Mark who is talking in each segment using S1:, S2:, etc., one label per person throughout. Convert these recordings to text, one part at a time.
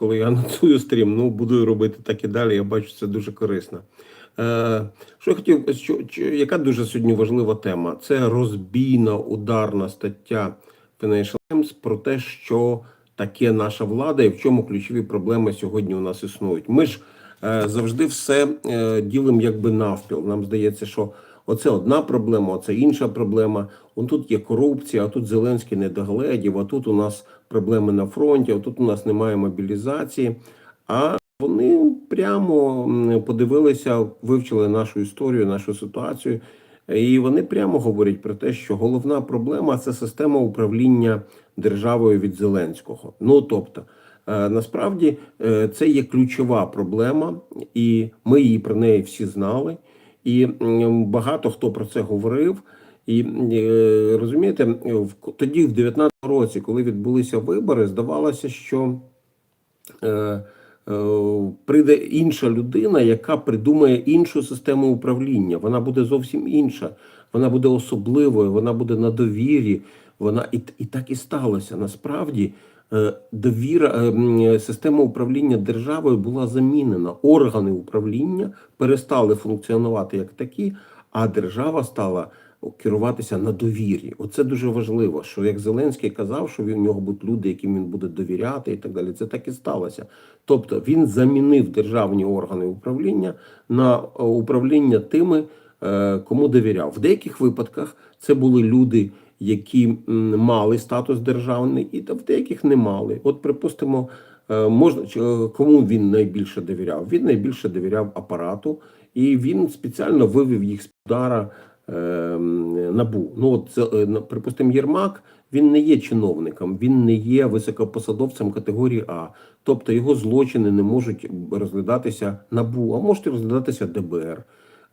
S1: коли я анонсую стрім, ну буду робити так і далі. Я бачу, це дуже корисно. Е, що я хотів, що, що, яка дуже сьогодні важлива тема? Це розбійна ударна стаття Financial Times про те, що таке наша влада і в чому ключові проблеми сьогодні у нас існують. Ми ж е, завжди все е, ділимо якби навпіл. Нам здається, що оце одна проблема, оце інша проблема. Он тут є корупція, а тут Зеленський не догледів, а тут у нас проблеми на фронті, а тут у нас немає мобілізації. А вони прямо подивилися, вивчили нашу історію, нашу ситуацію, і вони прямо говорять про те, що головна проблема це система управління державою від Зеленського. Ну тобто, е, насправді е, це є ключова проблема, і ми її про неї всі знали. І багато хто про це говорив. І е, розумієте, тоді, в 19 році, коли відбулися вибори, здавалося, що е, е, прийде інша людина, яка придумає іншу систему управління. Вона буде зовсім інша, вона буде особливою, вона буде на довірі. Вона і, і так і сталося. Насправді е, довіра, система управління державою була замінена. Органи управління перестали функціонувати як такі, а держава стала керуватися на довірі. Оце дуже важливо. Що як Зеленський казав, що в нього будуть люди, яким він буде довіряти, і так далі. Це так і сталося. Тобто він замінив державні органи управління на е, управління тими, е, кому довіряв. В деяких випадках це були люди, які мали статус державний, і в деяких не мали. От, припустимо, е, можна кому він найбільше довіряв? Він найбільше довіряв апарату, і він спеціально вивів їх з удара набу. Ну от це, припустимо, Єрмак. Він не є чиновником, він не є високопосадовцем категорії А. Тобто його злочини не можуть розглядатися набу, а можуть розглядатися ДБР.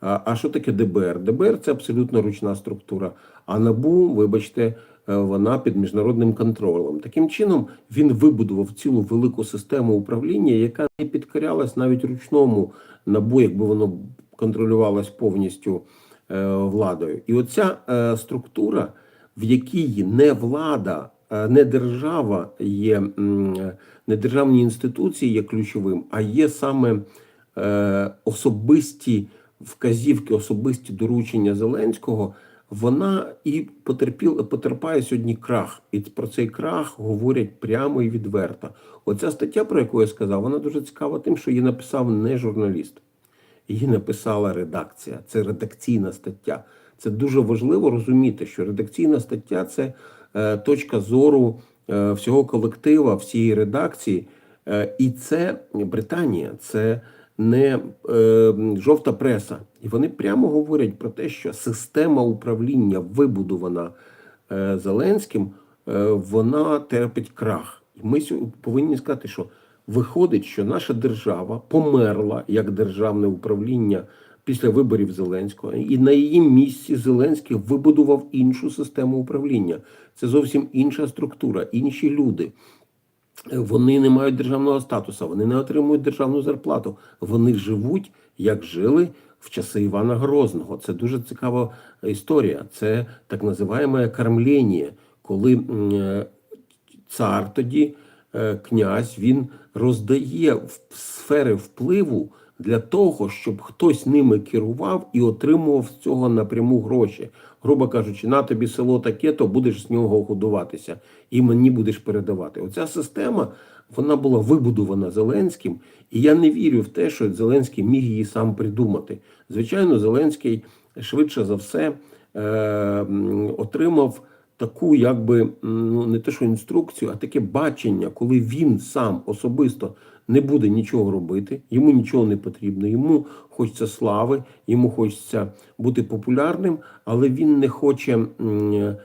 S1: А, а що таке ДБР? ДБР це абсолютно ручна структура. А набу, вибачте, е, вона під міжнародним контролем. Таким чином він вибудував цілу велику систему управління, яка не підкорялась навіть ручному набу, якби воно контролювалось повністю владою. І оця е, структура, в якій не влада, е, не держава є, е, не державні інституції є ключовим, а є саме е, особисті вказівки, особисті доручення Зеленського, вона і потерпіла, потерпає сьогодні крах. І про цей крах говорять прямо і відверто. Оця стаття, про яку я сказав, вона дуже цікава тим, що її написав не журналіст. Її написала редакція. Це редакційна стаття. Це дуже важливо розуміти, що редакційна стаття це е, точка зору е, всього колектива, всієї редакції. Е, і це Британія, це не жовта преса. І вони прямо говорять про те, що система управління, вибудована Зеленським, вона терпить крах. І ми повинні сказати, що виходить, що наша держава померла як державне управління після виборів Зеленського, і на її місці Зеленський вибудував іншу систему управління. Це зовсім інша структура, інші люди. Вони не мають державного статусу, вони не отримують державну зарплату. Вони живуть, як жили в часи Івана Грозного. Це дуже цікава історія. Це так називаємо кормлення, коли е, цар тоді, е, князь, він роздає в- сфери впливу для того, щоб хтось ними керував і отримував з цього напряму гроші. Грубо кажучи, на тобі село таке, то будеш з нього годуватися, і мені будеш передавати. Оця система вона була вибудована Зеленським, і я не вірю в те, що Зеленський міг її сам придумати. Звичайно, Зеленський швидше за все е, отримав таку, якби ну не те, що інструкцію, а таке бачення, коли він сам особисто не буде нічого робити, йому нічого не потрібно, йому хочеться слави, йому хочеться бути популярним, але він не хоче е,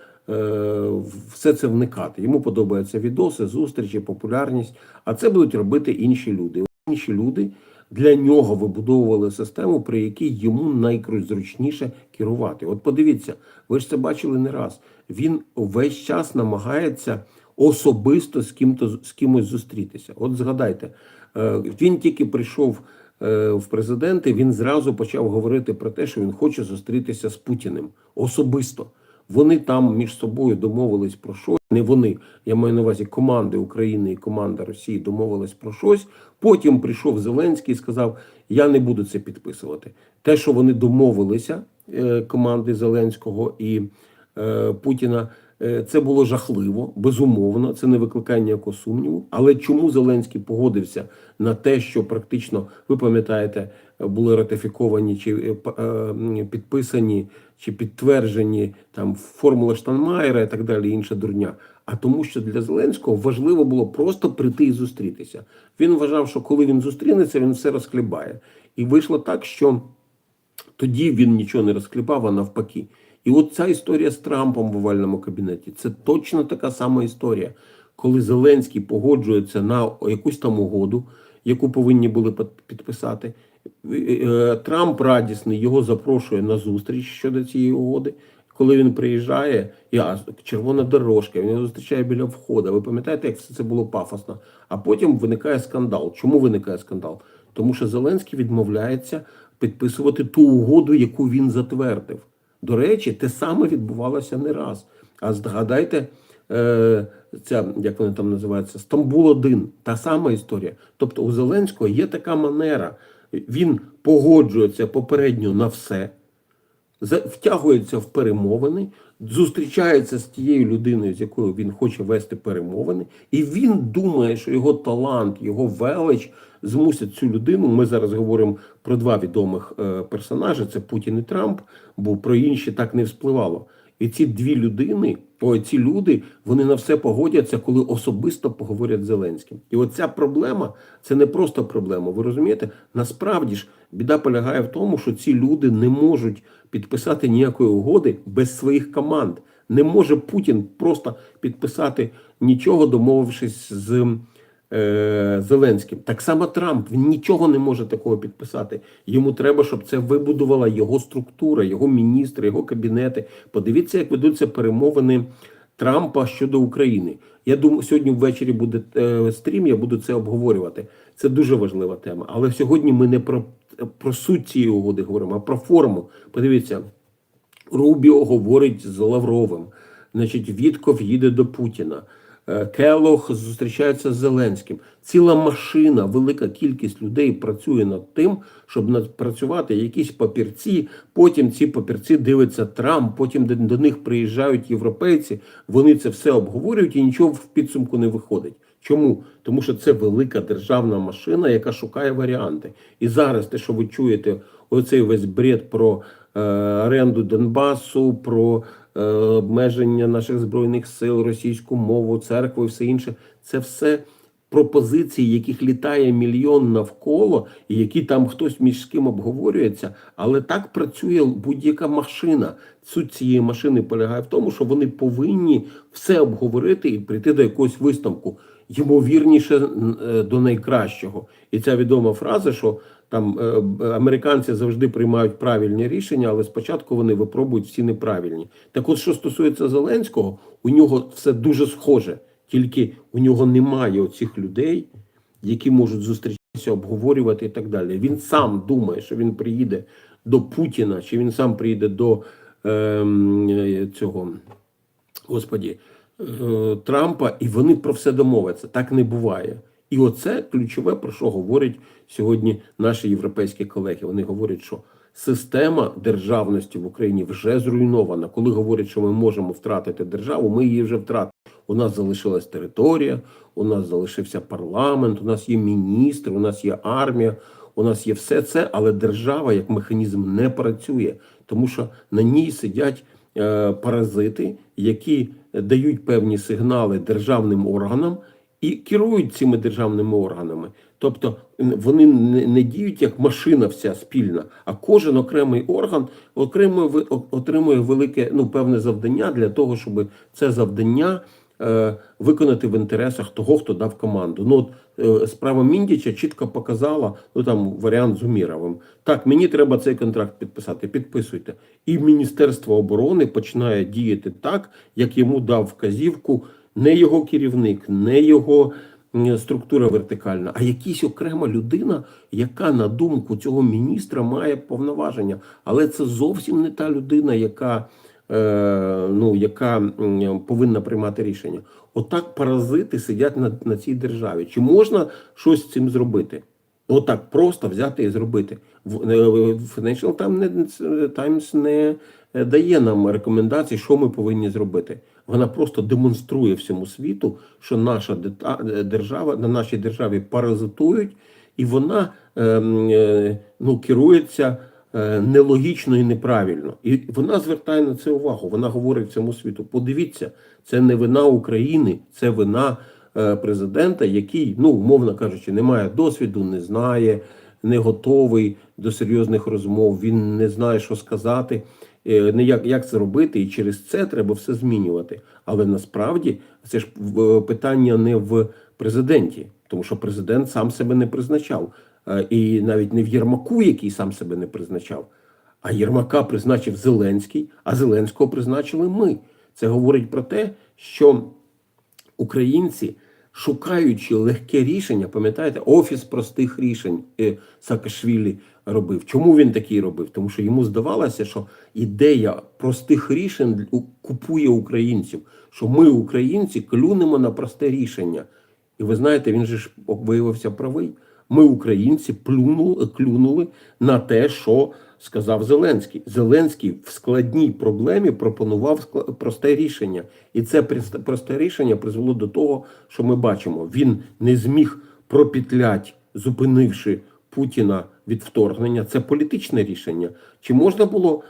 S1: все це вникати. Йому подобаються відоси, зустрічі, популярність. А це будуть робити інші люди. Інші люди для нього вибудовували систему, при якій йому найзручніше керувати. От подивіться, ви ж це бачили не раз. Він весь час намагається особисто з ким-то з кимось зустрітися. От згадайте, е, він тільки прийшов е, в президенти, він зразу почав говорити про те, що він хоче зустрітися з Путіним особисто. Вони там між собою домовились про щось. Не вони, я маю на увазі команди України і команда Росії домовились про щось. Потім прийшов Зеленський і сказав: Я не буду це підписувати. Те, що вони домовилися, е, команди Зеленського і е, Путіна. Е, Це було жахливо, безумовно, це не викликає ніякого сумніву. Але чому Зеленський погодився на те, що практично ви пам'ятаєте, були ратифіковані чи е, е, підписані чи підтверджені там формула Штанмаєра і так далі, інша дурня. А тому, що для Зеленського важливо було просто прийти і зустрітися. Він вважав, що коли він зустрінеться, він все розклібає. І вийшло так, що тоді він нічого не розкліпав, а навпаки. І от ця історія з Трампом в овальному кабінеті це точно така сама історія, коли Зеленський погоджується на якусь там угоду, яку повинні були під- підписати. Е, Трамп радісний його запрошує на зустріч щодо цієї угоди. Коли він приїжджає, я червона дорожка, він зустрічає біля входу. Ви пам'ятаєте, як все це було пафосно? А потім виникає скандал. Чому виникає скандал? Тому що Зеленський відмовляється підписувати ту угоду, яку він затвердив. До речі, те саме відбувалося не раз. А згадайте, е, ця, як вони там називаються, Стамбул 1 та сама історія. Тобто у Зеленського є така манера. Він погоджується попередньо на все, втягується в перемовини, зустрічається з тією людиною, з якою він хоче вести перемовини, і він думає, що його талант, його велич змусять цю людину. Ми зараз говоримо про два відомих е, персонажі: це Путін і Трамп, бо про інші так не вспливало. І ці дві людини, ой, ці люди, вони на все погодяться, коли особисто поговорять з Зеленським. І оця проблема це не просто проблема. Ви розумієте? Насправді ж біда полягає в тому, що ці люди не можуть підписати ніякої угоди без своїх команд. Не може Путін просто підписати нічого, домовившись з е, Зеленським. Так само Трамп він нічого не може такого підписати. Йому треба, щоб це вибудувала його структура, його міністри, його кабінети. Подивіться, як ведуться перемовини Трампа щодо України. Я думаю, сьогодні ввечері буде е, стрім, я буду це обговорювати. Це дуже важлива тема. Але сьогодні ми не про, про суть цієї угоди говоримо, а про форму. Подивіться, Рубіо говорить з Лавровим. Значить, Вітков їде до Путіна. Е, Келох зустрічається з Зеленським. Ціла машина, велика кількість людей працює над тим, щоб напрацювати якісь папірці. Потім ці папірці дивиться Трамп, потім до- них приїжджають європейці. Вони це все обговорюють і нічого в підсумку не виходить. Чому? Тому що це велика державна машина, яка шукає варіанти. І зараз те, що ви чуєте, оцей весь бред про е, оренду Донбасу, про обмеження наших збройних сил, російську мову, церкву і все інше, це все пропозиції, яких літає мільйон навколо, і які там хтось між ким обговорюється. Але так працює будь-яка машина. Суть цієї машини полягає в тому, що вони повинні все обговорити і прийти до якогось висновку. Ймовірніше е, до найкращого. І ця відома фраза, що там е, американці завжди приймають правильні рішення, але спочатку вони випробують всі неправильні. Так от, що стосується Зеленського, у нього все дуже схоже, тільки у нього немає оцих людей, які можуть зустрічатися, обговорювати і так далі. Він сам думає, що він приїде до Путіна, чи він сам приїде до е, цього господі, е, Трампа, і вони про все домовляться. Так не буває. І оце ключове, про що говорять сьогодні наші європейські колеги. Вони говорять, що система державності в Україні вже зруйнована. Коли говорять, що ми можемо втратити державу, ми її вже втратили. У нас залишилась територія, у нас залишився парламент, у нас є міністр, у нас є армія, у нас є все це, але держава як механізм не працює, тому що на ній сидять е, паразити, які дають певні сигнали державним органам і керують цими державними органами. Тобто вони не, діють як машина вся спільна, а кожен окремий орган окремує ви- отримує велике ну певне завдання для того, щоб це завдання виконати в інтересах того, хто дав команду. Ну от е, справа Міндіча чітко показала, ну там варіант з Уміровим. Так, мені треба цей контракт підписати. Підписуйте. І Міністерство оборони починає діяти так, як йому дав вказівку не його керівник, не його структура вертикальна, а якась окрема людина, яка на думку цього міністра має повноваження. Але це зовсім не та людина, яка е, ну, яка повинна приймати рішення. Отак паразити сидять на, на цій державі. Чи можна щось з цим зробити? Отак просто взяти і зробити. Е, Financial Times не, Times не е, дає нам рекомендацій, що ми повинні зробити. Вона просто демонструє всьому світу, що наша е, держава на нашій державі паразитують, і вона ем, е, ну, керується е, нелогічно і неправильно. І вона звертає на це увагу. Вона говорить всьому світу: подивіться, це не вина України, це вина е, президента, який, ну умовно кажучи, не має досвіду, не знає, не готовий до серйозних розмов. Він не знає, що сказати. е, Не як, як це робити, і через це треба все змінювати. Але насправді це ж питання не в президенті, тому що президент сам себе не призначав, Е, і навіть не в Єрмаку, який сам себе не призначав. А Єрмака призначив Зеленський, а Зеленського призначили ми. Це говорить про те, що українці, шукаючи легке рішення, пам'ятаєте, офіс простих рішень е, Саакашвілі робив. Чому він такий робив? Тому що йому здавалося, що ідея простих рішень купує українців, що ми, українці, клюнемо на просте рішення. І ви знаєте, він же ж виявився правий. Ми, українці, плюнули, клюнули на те, що сказав Зеленський. Зеленський в складній проблемі пропонував просте рішення. І це просте рішення призвело до того, що ми бачимо. Він не зміг пропітлять, зупинивши Путіна від вторгнення. Це політичне рішення. Чи можна було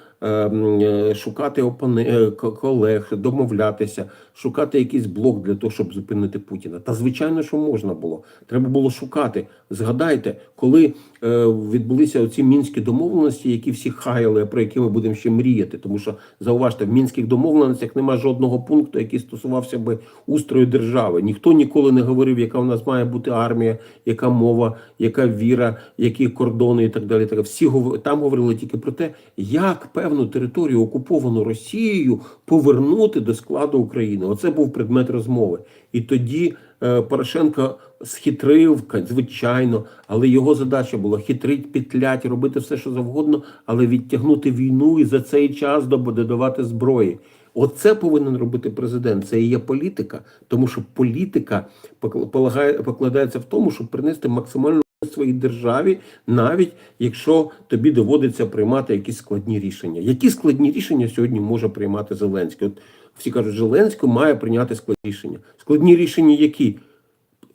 S1: шукати опоне... е, колег, домовлятися, шукати якийсь блок для того, щоб зупинити Путіна? Та звичайно, що можна було. Треба було шукати. Згадайте, коли е, відбулися оці мінські домовленості, які всі хаяли, про які ми будемо ще мріяти. Тому що зауважте, в мінських домовленостях немає жодного пункту, який стосувався би устрою держави. Ніхто ніколи не говорив, яка у нас має бути армія, яка мова, яка віра, які кордони і так далі. Так. Всі там говорили тільки про те, як певну територію окуповану Росією повернути до складу України. Оце був предмет розмови. І тоді е, Порошенко схитрив, звичайно, але його задача була хитрить, петлять, робити все, що завгодно, але відтягнути війну і за цей час додавати зброї. Оце повинен робити президент. Це і є політика, тому що політика покладається в тому, щоб принести максимальну своїй державі, навіть якщо тобі доводиться приймати якісь складні рішення. Які складні рішення сьогодні може приймати Зеленський? От всі кажуть, Зеленський має прийняти складні рішення. Складні рішення які?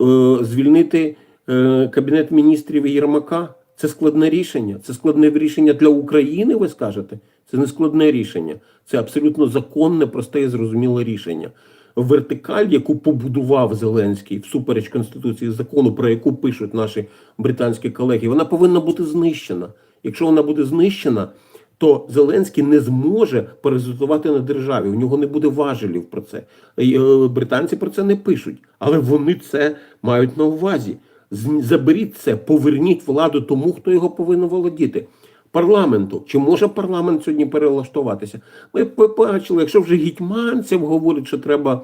S1: Е, звільнити е, кабінет міністрів Єрмака. Це складне рішення. Це складне рішення для України, ви скажете. Це не складне рішення. Це абсолютно законне, просте і зрозуміле рішення. Вертикаль, яку побудував Зеленський всупереч конституції закону, про яку пишуть наші британські колеги, вона повинна бути знищена. Якщо вона буде знищена, то Зеленський не зможе паразитувати на державі. У нього не буде важелів про це. Е, Британці про це не пишуть, але вони це мають на увазі. Заберіть це, поверніть владу тому, хто його повинен володіти. Парламенту. Чи може парламент сьогодні перелаштуватися? Ми побачили, якщо вже гетьманцев говорить, що треба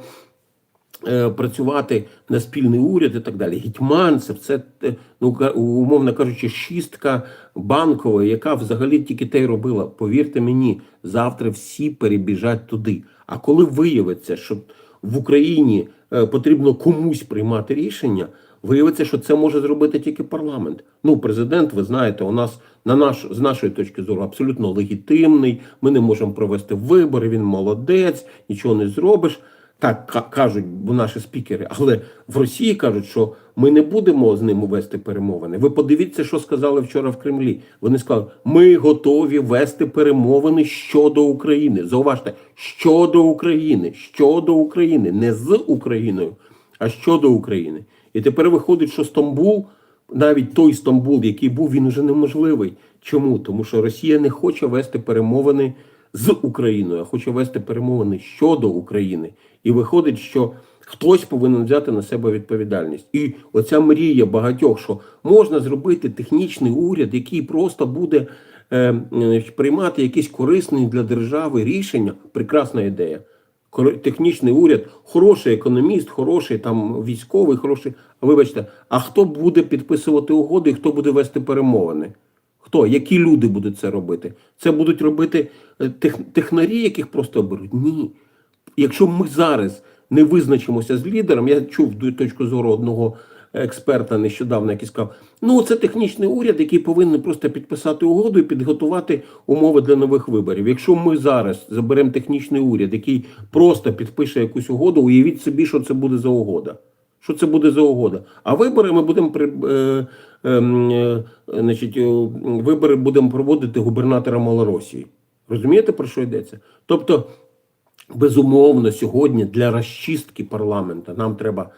S1: е, працювати на спільний уряд і так далі. Гетьманцев це е, ну умовно кажучи, шістка банкова, яка взагалі тільки те й робила. Повірте мені, завтра всі перебіжать туди. А коли виявиться, що в Україні е, потрібно комусь приймати рішення, виявиться, що це може зробити тільки парламент. Ну, президент, ви знаєте, у нас на наш з нашої точки зору абсолютно легітимний. Ми не можемо провести вибори. Він молодець, нічого не зробиш. Так кажуть наші спікери, але в Росії кажуть, що ми не будемо з ним вести перемовини. Ви подивіться, що сказали вчора в Кремлі. Вони сказали, ми готові вести перемовини щодо України. Зауважте, щодо України, щодо України, не з Україною, а щодо України. І тепер виходить, що Стамбул, навіть той Стамбул, який був, він уже неможливий. Чому? Тому що Росія не хоче вести перемовини з Україною, а хоче вести перемовини щодо України. І виходить, що хтось повинен взяти на себе відповідальність. І оця мрія багатьох, що можна зробити технічний уряд, який просто буде е, е, приймати якісь корисні для держави рішення. Прекрасна ідея. Технічний уряд, хороший економіст, хороший там військовий, хороший. А вибачте, а хто буде підписувати угоди, і хто буде вести перемовини? Хто? Які люди будуть це робити? Це будуть робити е, тех, технарі, яких просто оберуть? Ні. Якщо ми зараз не визначимося з лідером, я чув точку зору одного експерта нещодавно, який сказав: ну це технічний уряд, який повинен просто підписати угоду і підготувати умови для нових виборів. Якщо ми зараз заберемо технічний уряд, який просто підпише якусь угоду, уявіть собі, що це буде за угода. Що це буде за угода? А вибори ми будемо при е, ем, е, значить, е, вибори будемо проводити губернатора Малоросії. Розумієте про що йдеться? Тобто, безумовно, сьогодні для розчистки парламента нам треба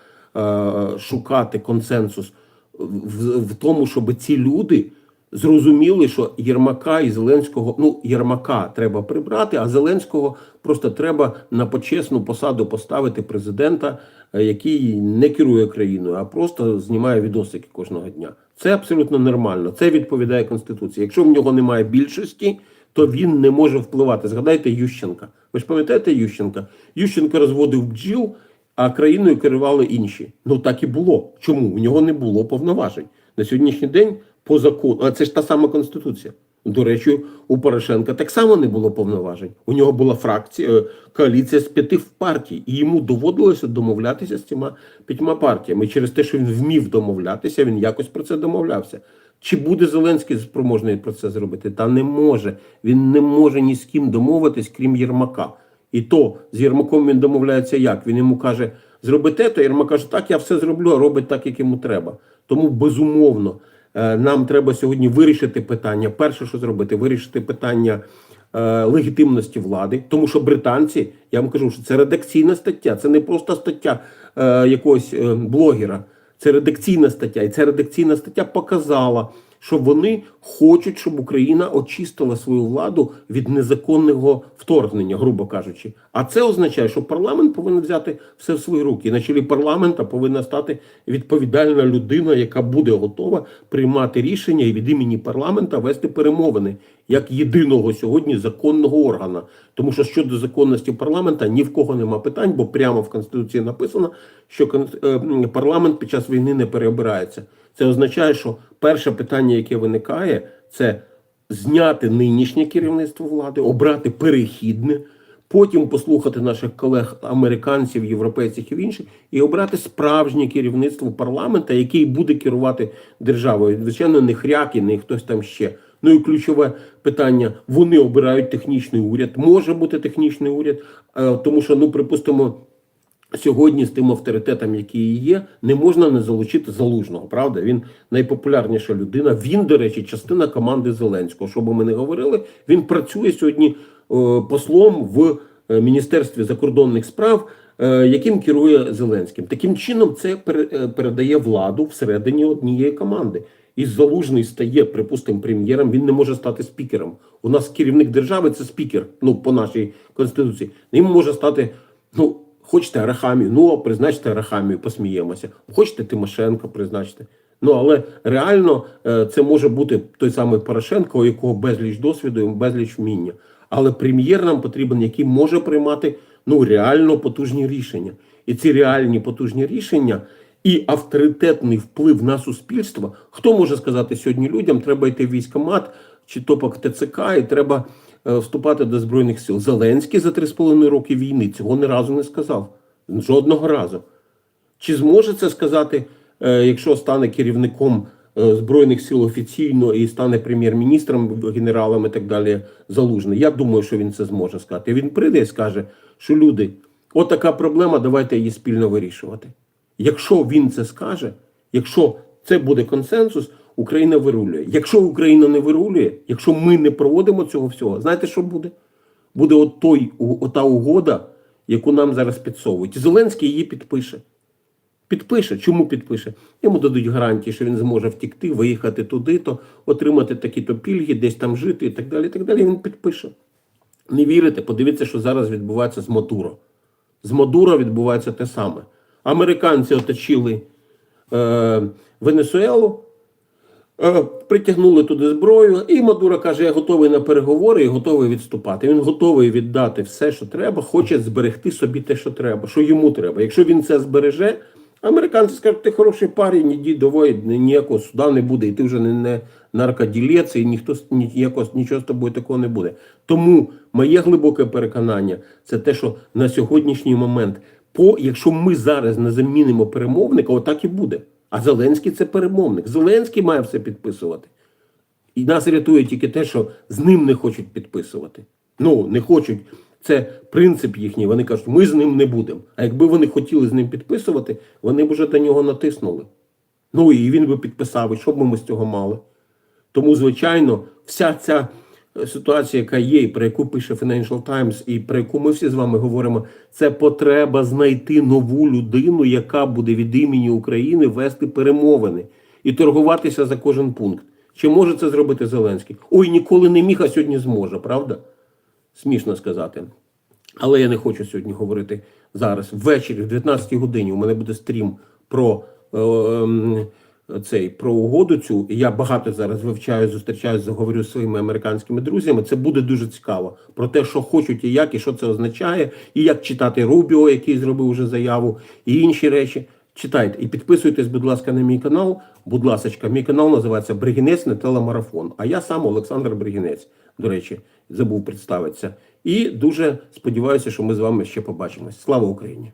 S1: шукати консенсус в, в тому, щоб ці люди зрозуміли, що Єрмака і Зеленського, ну Єрмака треба прибрати, а Зеленського просто треба на почесну посаду поставити президента, е, який не керує країною, а просто знімає відосики кожного дня. Це абсолютно нормально. Це відповідає конституції. Якщо в нього немає більшості, то він не може впливати. Згадайте Ющенка. Ви ж пам'ятаєте Ющенка? Ющенка розводив бджіл, а країною керували інші. Ну так і було. Чому? У нього не було повноважень. На сьогоднішній день по закону, а це ж та сама конституція. До речі, у Порошенка так само не було повноважень. У нього була фракція, е, коаліція з п'яти партій, і йому доводилося домовлятися з цими п'ятьма партіями. Через те, що він вмів домовлятися, він якось про це домовлявся. Чи буде Зеленський спроможний про це зробити? Та не може. Він не може ні з ким домовитись, крім Єрмака. І то з Єрмаком він домовляється як? Він йому каже, зроби те, то Єрмак каже, так, я все зроблю, а робить так, як йому треба. Тому безумовно е, нам треба сьогодні вирішити питання. Перше, що зробити, вирішити питання е, легітимності влади, тому що британці, я вам кажу, що це редакційна стаття, це не просто стаття е, якогось блогера. Це редакційна стаття, і ця редакційна стаття показала, що вони хочуть, щоб Україна очистила свою владу від незаконного вторгнення, грубо кажучи. А це означає, що парламент повинен взяти все в свої руки. І на чолі парламента повинна стати відповідальна людина, яка буде готова приймати рішення і від імені парламента вести перемовини як єдиного сьогодні законного органа. Тому що щодо законності парламента ні в кого нема питань, бо прямо в конституції написано, що е, парламент під час війни не переобирається. Це означає, що перше питання, яке виникає, це зняти нинішнє керівництво влади, обрати перехідне, потім послухати наших колег американців, європейців і інших, і обрати справжнє керівництво парламента, який буде керувати державою. Звичайно, не хряки, не хтось там ще. Ну і ключове питання: вони обирають технічний уряд. Може бути технічний уряд, е, тому що, ну припустимо. Сьогодні з тим авторитетом, який є, не можна не залучити залужного. Правда, він найпопулярніша людина. Він, до речі, частина команди Зеленського. Що би ми не говорили, він працює сьогодні е, послом в е, міністерстві закордонних справ, яким керує Зеленським. Таким чином, це передає владу всередині однієї команди. І залужний стає, припустимо, прем'єром. Він не може стати спікером. У нас керівник держави це спікер. Ну по нашій конституції. Ним може стати ну. Хочете Арахамію, ну призначте Арахамію, посміємося. Хочете Тимошенко, призначте. Ну але реально е, це може бути той самий Порошенко, у якого безліч досвіду і безліч вміння. Але прем'єр нам потрібен, який може приймати ну реально потужні рішення. І ці реальні потужні рішення і авторитетний вплив на суспільство. Хто може сказати сьогодні людям, треба йти в військкомат чи топок ТЦК, і треба е, вступати до збройних сил. Зеленський за три з половиною роки війни цього ні разу не сказав. Жодного разу. Чи зможе це сказати, е, якщо стане керівником е, збройних сил офіційно і стане прем'єр-міністром, генералом і так далі залужний? Я думаю, що він це зможе сказати. Він прийде і скаже, що люди, от така проблема, давайте її спільно вирішувати. Якщо він це скаже, якщо це буде консенсус, Україна вирулює. Якщо Україна не вирулює, якщо ми не проводимо цього всього, знаєте, що буде? Буде от той, ота угода, яку нам зараз підсовують. І Зеленський її підпише. Підпише. Чому підпише? Йому дадуть гарантії, що він зможе втікти, виїхати туди, то отримати такі-то пільги, десь там жити і так далі. І так далі. Він підпише. Не вірите? Подивіться, що зараз відбувається з Мадуро. З Мадуро відбувається те саме. Американці оточили е, Венесуелу, е, притягнули туди зброю, і Мадуро каже: Я готовий на переговори і готовий відступати. Він готовий віддати все, що треба, хоче зберегти собі те, що треба, що йому треба. Якщо він це збереже, Американці скажуть, ти хороший парень, іди давай, ні- ніякого суда не буде, і ти вже не, не наркоділець, і ніхто ніякого, нічого з тобою такого не буде. Тому моє глибоке переконання це те, що на сьогоднішній момент, по, якщо ми зараз не замінимо перемовника, отак і буде. А Зеленський це перемовник. Зеленський має все підписувати. І нас рятує тільки те, що з ним не хочуть підписувати. Ну, не хочуть. Це принцип їхній. Вони кажуть, ми з ним не будемо. А якби вони хотіли з ним підписувати, вони б вже до нього натиснули. Ну і він би підписав, і що б ми з цього мали? Тому, звичайно, вся ця ситуація, яка є, і про яку пише Financial Times, і про яку ми всі з вами говоримо, це потреба знайти нову людину, яка буде від імені України вести перемовини і торгуватися за кожен пункт. Чи може це зробити Зеленський? Ой, ніколи не міг, а сьогодні зможе, правда? Смішно сказати. Але я не хочу сьогодні говорити зараз. Ввечері, в 19 годині, у мене буде стрім про е, ем, цей про угоду цю. І я багато зараз вивчаю, зустрічаюся, говорю з своїми американськими друзями. Це буде дуже цікаво про те, що хочуть і як, і що це означає, і як читати Рубіо, який зробив уже заяву, і інші речі. Читайте і підписуйтесь, будь ласка, на мій канал. Будь ласка, мій канал називається Бригінець на телемарафон. А я сам Олександр Бригінець, до речі, забув представитися. І дуже сподіваюся, що ми з вами ще побачимось. Слава Україні!